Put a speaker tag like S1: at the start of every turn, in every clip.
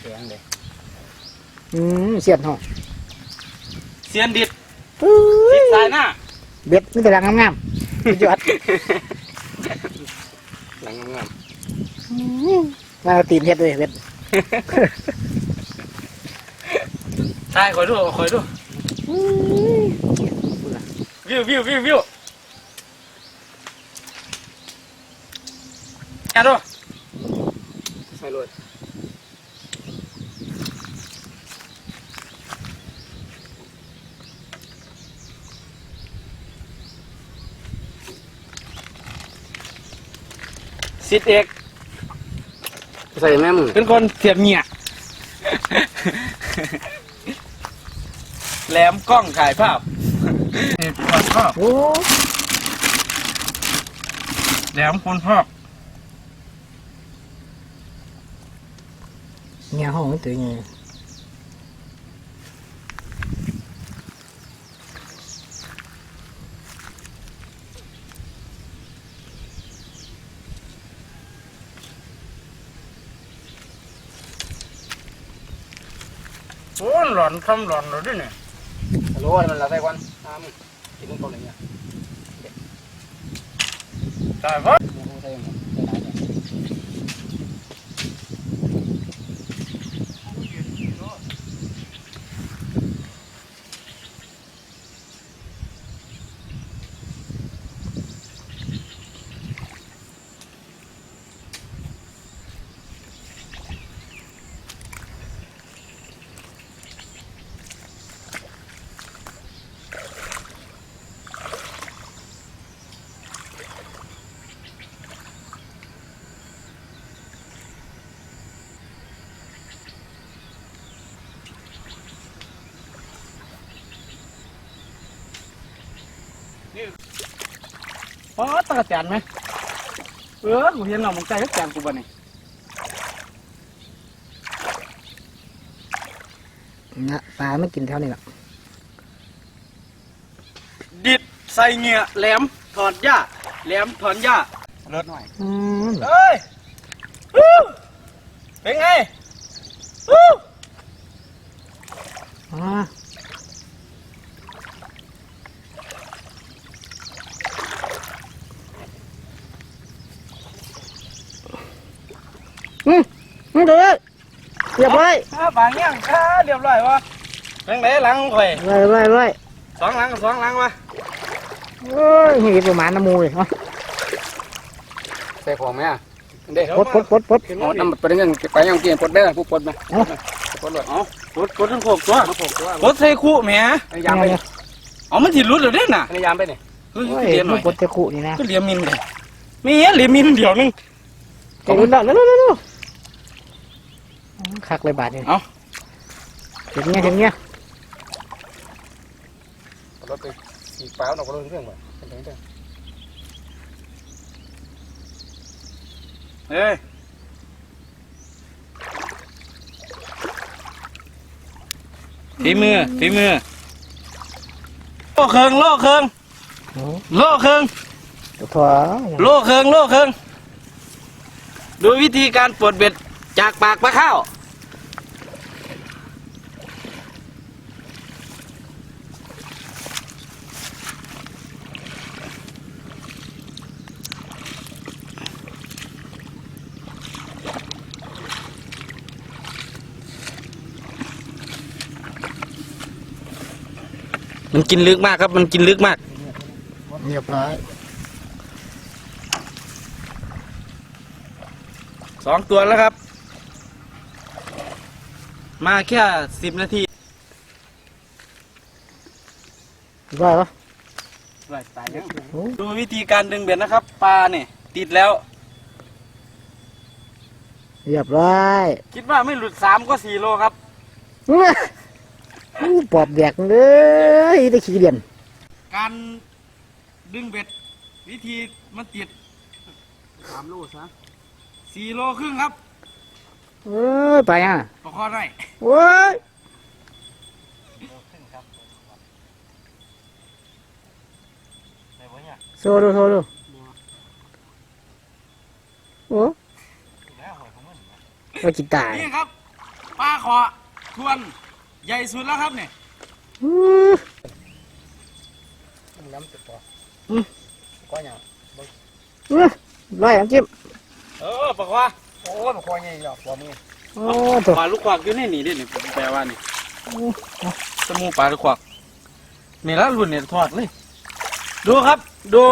S1: แข็งเลย
S2: อืมเสียนห้อง
S1: เสียนดิด
S2: ปื้
S1: ดิด
S2: ย
S1: สายหน้า
S2: เบ็ดนี่แต่ลังงามๆสุดยอด
S1: หลังงาม
S2: มาเอาตีนเฮ็ดเลยเบ็ด
S1: ใช่คอยดูคอยดูวิววิววิววิวแค่ดูใส่เล สิทธิ์เอก
S3: ใส่แม่มึง
S1: เป็นคนเสียบเงียแหลมกล้องถ่ายภาพเอกคนภาพ
S2: โอ้
S1: แหลมคนภาพ
S2: เงี้ยห้องมันตัวเงี้ย
S1: โอ้หลอนทำหลอนเลยด้วยเนี่ย
S3: รู้ว่ามันละใส่ควันน้ำกินต้นอะไรเงี้ย
S1: ตายปะ
S3: ใส่หมดใส่หลายเนี่ย
S1: อ๋อตะกะแตนไหมเออกูเห็นเรามึงใจตะกะแตนกูบ่เนี่ย
S2: นะปลาไม่กินเท่านี้หรอก
S1: ดิดใส่เหงี่ยแหลมถอดหญ้าแหลมถอนหญ้าเลิศหน่อย
S2: อืม
S1: เอ้ยฮู้เป็นไงฮู้
S2: อ๋อ อืมอืมเดี๋ยวเรียบร้อย
S1: อ่าบางอย่างอ่าเรียบร้อยวะเป็นไงหลังข่อย
S2: ไว้ไว้ไว้
S1: สองหลังสองหลังวะ
S2: โอ้ยเห็นประมาณน้ำมูเลยเอา
S3: ใส่ของไหมอะเด็ก
S2: ปดปดปดปด
S3: เอาน้ำไปเงินไปยังกินปดได้ผู้ปดไหมปดเลย
S1: เอากดกดทั้งโขกตัว
S3: มาผูกตัว
S1: กดใส่คู่แหม
S3: ยามไป
S2: เนี่ย
S1: เอามันถิรุดเลยเด้น่ะ
S3: ยามไปเนี่ย
S1: เฮ้ย
S2: โอ้ย
S1: เรียนหน่
S2: มั
S1: อนย
S2: ปดตะคุนี่นะ
S1: ก็เรียนมินเลยมีเหรียญมินเดี๋ยวนึง
S2: ใจรุ่นแล้วเร็วเร็วเร็วเร็ว คักเลยบาทนี่
S1: เอา
S2: เห็นเงี้ยเห็นเงี้ย
S3: รถไปสีฟ้าหนอกรถเรื่องว่ะเป็นไงเด้อ
S1: เอ้ยฝีมือฝีมือโลเคิงโลเคิง
S2: โอ้
S1: โลเคิง
S2: ถั่ว
S1: โลเคิงโลเคิงดูวิธีการปลดเบ็ดจากปากปลาข้าว มันกินลึกมากครับ มันกินลึกมาก
S2: เรียบร้อย
S1: สองตัวแล้วครับ มาแค่สิบนาที
S2: เรียบร้อยปะ
S1: ตายยัง
S2: โอ้
S1: ดูวิธีการดึงเบ็ดนะครับ ปลาเนี่ยติดแล้ว
S2: เรียบร้อย
S1: คิดว่าไม่หลุดสามก็สี่โลครับ
S2: อื้ออู้ปอบแดกเลยได้ขี้เดียน
S1: การดึงเบ็ดวิธีมันติด
S3: สามลูกซะ
S1: สี่โลครึ่งครับ
S2: เอ้ยไปอะ
S1: ประคอได้
S2: โอ้ยโซดูโซดูโอ้ไปกินตาย
S1: นี่ครับปลาขอทวน ใหญ่สุดแล้วครับเนี่ย
S3: น้ำติดปอก้อยหยัง
S2: ไร้อยน้ำจิ้ม
S1: เออปาขวา
S3: โอ้ยมันก้อยใหญ่หรอกปอมือ
S2: โอ้ตัว
S1: ปลาลูกขวากอยู่ในนี่ดินี่แปลว่านี่จมูปลาลูกขวากนี่ละรุ่นเนี่ยทอดเลย ดูครับ ดู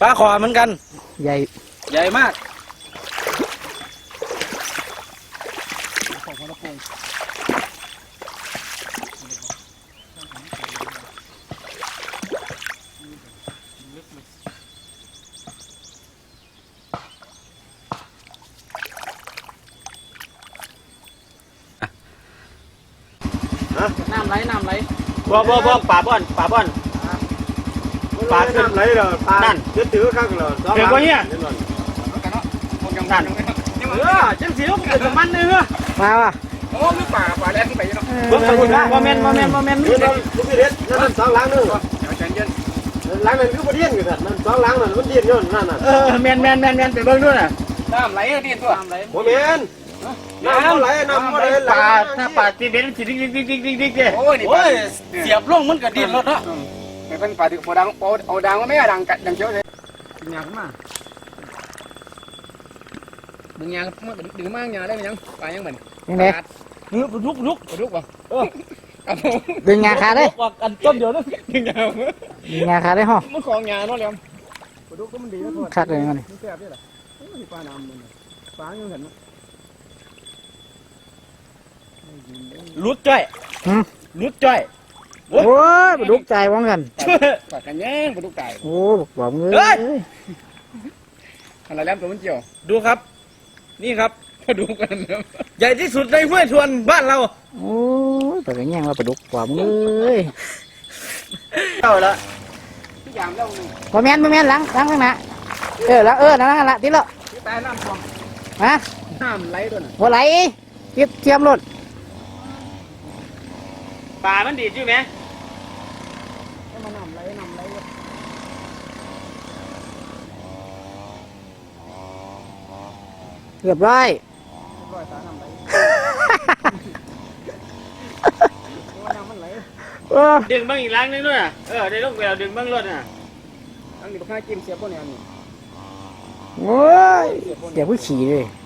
S1: ปลาขอเหมือนกัน
S2: ใหญ่
S1: ใหญ่มาก
S3: ของคนละปรุง
S1: น้ำไหลน้ำไหล
S4: บ่บ่บ่ป่าบ่อนป่าบ่อน
S5: ปลาขึ้นไหลเหรอปลายึดถือข้างเหรอ
S4: เดี๋ยวก็เนี่ย
S5: ดี๋วก่อน
S3: แล้วกันเนาะคนยัง
S4: นั่น
S1: เออจังสีลูกเกิดกับมันเลยเหรอ
S2: มาว่ะ
S3: โอ้มีป่าป่าแรงขึ้นไปเนาะ
S4: เบิ่งไปคุณนะบ่แม่นบ่แม่นบ่แม่น
S5: เดี๋ยวเราลูกพี่เด็ดนั่นสองหลังนึง
S3: เดี๋ยวใจเย็น
S5: หลังนั้นคือประเดียนอยู่นั่นนั่นสองหลังนั่นมันเดียนอยู่นั่นน่ะ
S4: เออแม่นแม่นแม่นแม่นไปเบิ่งดูน่ะ
S3: น้ำไหลดีตัว
S1: น้ำไหล
S5: โมเมน น้ำไหลน้ำไหลไหล
S4: ป่าถ้าป่าที่เป็นสิดิ๊กดิ๊กดิ๊กดิ๊กดิ๊กดิ
S3: โอ้ยนี่
S1: โอ้ยเสียบลงมันก็ดิ้นรถเนาะ
S3: เป็นป่าถึงปอดังปอเอาดังก็ไม่ดังกัดดังเชียวเลยดึงยางขึ้นมากดึงยางมาดึงมากยางได้ไหมยังป่ายังเหมือน
S2: ยังไง
S1: เออลุกลุก
S3: ลุกป่ะ
S2: ดึงงางขาได้
S1: กันต้นเดียวนึง
S3: ดึงยาง
S2: ดึงงางขาได้ห้อ
S3: มันของยางเนาะเลี้ยมลุกก็มันดีนะทุกคน
S2: คักเลยมัน
S3: มันแซ่บด้วยล่ะโอ้ยปลาน้ำมันปลายังเห็น
S1: ลุดจ้อย
S2: หืม
S1: ลุดจ้อย
S2: โอ้ยปลาดุกใจว่างกัน
S3: ปลากันแย่งปลาดุกไก่
S2: โอ้บอกมือเอ้ย
S3: อะไรแล้วตัวมันเจียว
S1: ดูครับ นี่ครับ
S3: ปลาดุกกันเนาะ
S1: ใหญ่ที่สุดในห้วยทวนบ้านเรา
S2: โอ้ยปลากระแยงว่าปลาดุกบอกมือเอ้ย
S4: เอาละ
S3: ทุกอย่างแล้วนี่
S2: บ่แม่นบ่แม่นหลังหลังข้างหน้าเออแล้วเออนั่นนั่นละติดแล้ว
S3: ที่ใต้น้ำท่วม
S2: ฮะ
S3: น้ำไหลด้วยน่ะ
S2: บ่ไหลติดเทียมรถ
S4: ป่ามันดีดอยู่ไหม
S3: ให้มันน้ำไหลน้ำไหล
S2: เรียบร้อย
S3: ร้อยตาน้ำไหลน้ำมันไหล
S2: เออ
S4: ดึงเบิ่งอีกหลังนึงด้วยน่ะเออได้ลงแววดึงเบิ่งรถน่ะ
S3: อันนี้ปลาจิ้มเสียบพวกนี้อันนี้
S2: โอ้ยเดี๋ยวผู้ขี่เลย
S3: เ